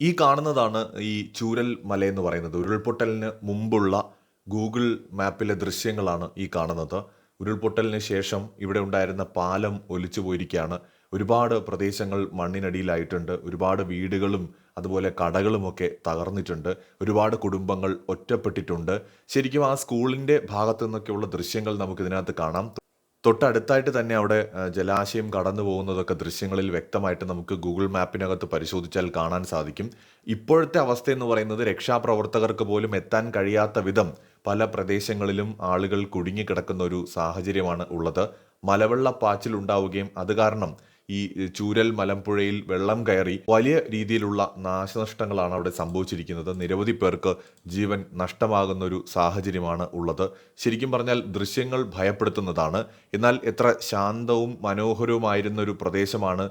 ഈ കാണുന്നതാണ് ഈ ചൂരൽ മല എന്ന് പറയുന്നത്. ഉരുൾപൊട്ടലിന് മുമ്പുള്ള ഗൂഗിൾ മാപ്പിലെ ദൃശ്യങ്ങളാണ് ഈ കാണുന്നത്. ഉരുൾപൊട്ടലിന് ശേഷം ഇവിടെ ഉണ്ടായിരുന്ന പാലം ഒലിച്ചു പോയിരിക്കുകയാണ്. ഒരുപാട് പ്രദേശങ്ങൾ മണ്ണിനടിയിലായിട്ടുണ്ട്. ഒരുപാട് വീടുകളും അതുപോലെ കടകളുമൊക്കെ തകർന്നിട്ടുണ്ട്. ഒരുപാട് കുടുംബങ്ങൾ ഒറ്റപ്പെട്ടിട്ടുണ്ട്. ശരിക്കും ആ സ്കൂളിന്റെ ഭാഗത്തു നിന്നൊക്കെയുള്ള ദൃശ്യങ്ങൾ നമുക്ക് ഇതിനകത്ത് കാണാം. തൊട്ടടുത്തായിട്ട് തന്നെ അവിടെ ജലാശയം കടന്നു പോകുന്നതൊക്കെ ദൃശ്യങ്ങളിൽ വ്യക്തമായിട്ട് നമുക്ക് ഗൂഗിൾ മാപ്പിനകത്ത് പരിശോധിച്ചാൽ കാണാൻ സാധിക്കും. ഇപ്പോഴത്തെ അവസ്ഥ എന്ന് പറയുന്നത് രക്ഷാപ്രവർത്തകർക്ക് പോലും എത്താൻ കഴിയാത്ത വിധം പല പ്രദേശങ്ങളിലും ആളുകൾ കുടുങ്ങിക്കിടക്കുന്ന ഒരു സാഹചര്യമാണ് ഉള്ളത്. മലവെള്ള ഉണ്ടാവുകയും അത് കാരണം ഈ ചൂരൽ മലമ്പുഴയിൽ വെള്ളം കയറി വലിയ രീതിയിലുള്ള നാശനഷ്ടങ്ങളാണ് അവിടെ സംഭവിച്ചിരിക്കുന്നത്. നിരവധി പേർക്ക് ജീവൻ നഷ്ടമാകുന്ന ഒരു സാഹചര്യമാണ് ഉള്ളത്. ശരിക്കും പറഞ്ഞാൽ ദൃശ്യങ്ങൾ ഭയപ്പെടുത്തുന്നതാണ്. എന്നാൽ എത്ര ശാന്തവും മനോഹരവുമായിരുന്ന ഒരു പ്രദേശമാണ്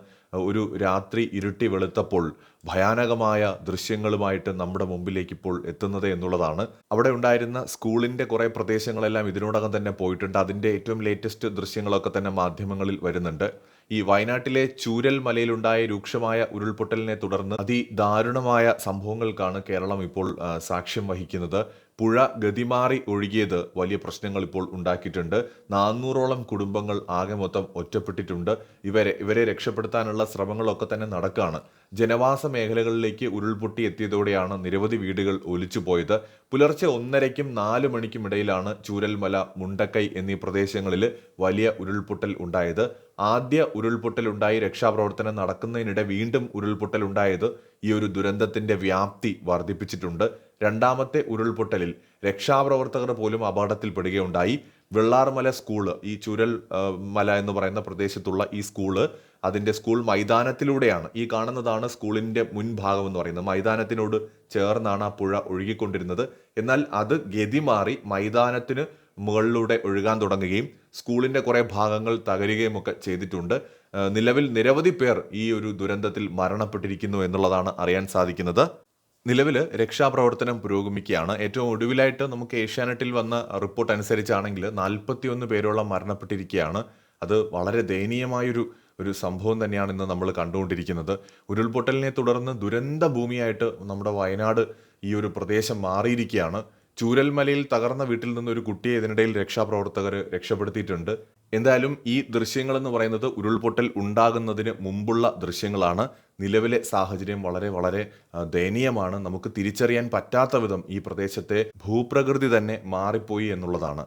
ഒരു രാത്രി ഇരുട്ടി വെളുത്തപ്പോൾ ഭയാനകമായ ദൃശ്യങ്ങളുമായിട്ട് നമ്മുടെ മുമ്പിലേക്ക് ഇപ്പോൾ എത്തുന്നത് എന്നുള്ളതാണ്. അവിടെ ഉണ്ടായിരുന്ന സ്കൂളിന്റെ കുറേ പ്രദേശങ്ങളെല്ലാം ഇതിനോടകം തന്നെ പോയിട്ടുണ്ട്. അതിന്റെ ഏറ്റവും ലേറ്റസ്റ്റ് ദൃശ്യങ്ങളൊക്കെ തന്നെ മാധ്യമങ്ങളിൽ വരുന്നുണ്ട്. ഈ വയനാട്ടിലെ ചൂരൽ മലയിലുണ്ടായ രൂക്ഷമായ ഉരുൾപൊട്ടലിനെ തുടർന്ന് അതിദാരുണമായ സംഭവങ്ങൾക്കാണ് കേരളം ഇപ്പോൾ സാക്ഷ്യം വഹിക്കുന്നത്. പുഴ ഗതിമാറി ഒഴുകിയത് വലിയ പ്രശ്നങ്ങൾ ഇപ്പോൾ ഉണ്ടാക്കിയിട്ടുണ്ട്. നാനൂറോളം കുടുംബങ്ങൾ ആകെ മൊത്തം ഒറ്റപ്പെട്ടിട്ടുണ്ട്. ഇവരെ ഇവരെ രക്ഷപ്പെടുത്താനുള്ള ശ്രമങ്ങളൊക്കെ തന്നെ നടക്കുകയാണ് ജനവാസ മേഖലകളിലേക്ക് ഉരുൾപൊട്ടി എത്തിയതോടെയാണ് നിരവധി വീടുകൾ ഒലിച്ചു പോയത് പുലർച്ചെ ഒന്നരയ്ക്കും നാല് മണിക്കും ഇടയിലാണ് ചൂരൽമല മുണ്ടക്കൈ എന്നീ പ്രദേശങ്ങളിൽ വലിയ ഉരുൾപൊട്ടൽ ഉണ്ടായത്. ആദ്യ ഉരുൾപൊട്ടലുണ്ടായി രക്ഷാപ്രവർത്തനം നടക്കുന്നതിനിടെ വീണ്ടും ഉരുൾപൊട്ടൽ ഉണ്ടായത് ഈ ഒരു ദുരന്തത്തിന്റെ വ്യാപ്തി വർദ്ധിപ്പിച്ചിട്ടുണ്ട്. രണ്ടാമത്തെ ഉരുൾപൊട്ടലിൽ രക്ഷാപ്രവർത്തകർ പോലും അപകടത്തിൽപ്പെടുകയുണ്ടായി. വെള്ളാർമല സ്കൂൾ ഈ ചുരൽ മല എന്ന് പറയുന്ന പ്രദേശത്തുള്ള ഈ സ്കൂൾ അതിന്റെ സ്കൂൾ മൈതാനത്തിലൂടെയാണ്. ഈ കാണുന്നതാണ് സ്കൂളിന്റെ മുൻഭാഗം എന്ന് പറയുന്നത്. മൈതാനത്തിനോട് ചേർന്നാണ് ആ പുഴ ഒഴുകിക്കൊണ്ടിരുന്നത്. എന്നാൽ അത് ഗതി മാറി മൈതാനത്തിന് മുകളിലൂടെ ഒഴുകാൻ തുടങ്ങുകയും സ്കൂളിന്റെ കുറേ ഭാഗങ്ങൾ തകരുകയും ഒക്കെ ചെയ്തിട്ടുണ്ട്. നിലവിൽ നിരവധി പേർ ഈ ഒരു ദുരന്തത്തിൽ മരണപ്പെട്ടിരിക്കുന്നു എന്നുള്ളതാണ് അറിയാൻ സാധിക്കുന്നത്. നിലവിൽ രക്ഷാപ്രവർത്തനം പുരോഗമിക്കുകയാണ്. ഏറ്റവും ഒടുവിലായിട്ട് നമുക്ക് ഏഷ്യാനെറ്റിൽ വന്ന റിപ്പോർട്ട് അനുസരിച്ചാണെങ്കിൽ നാൽപ്പത്തിയൊന്ന് പേരോളം മരണപ്പെട്ടിരിക്കുകയാണ്. അത് വളരെ ദയനീയമായൊരു ഒരു സംഭവം തന്നെയാണ് ഇന്ന് നമ്മൾ കണ്ടുകൊണ്ടിരിക്കുന്നത്. ഉരുൾപൊട്ടലിനെ തുടർന്ന് ദുരന്ത ഭൂമിയായിട്ട് നമ്മുടെ വയനാട് ഈ ഒരു പ്രദേശം മാറിയിരിക്കുകയാണ്. ചൂരൽമലയിൽ തകർന്ന വീട്ടിൽ നിന്ന് ഒരു കുട്ടിയെ ഇതിനിടയിൽ രക്ഷാപ്രവർത്തകർ രക്ഷപ്പെടുത്തിയിട്ടുണ്ട്. എന്തായാലും ഈ ദൃശ്യങ്ങൾ എന്ന് പറയുന്നത് ഉരുൾപൊട്ടൽ ഉണ്ടാകുന്നതിന് മുമ്പുള്ള ദൃശ്യങ്ങളാണ്. നിലവിലെ സാഹചര്യം വളരെ വളരെ ദയനീയമാണ്. നമുക്ക് തിരിച്ചറിയാൻ പറ്റാത്ത വിധം ഈ പ്രദേശത്തെ ഭൂപ്രകൃതി തന്നെ മാറിപ്പോയി എന്നുള്ളതാണ്.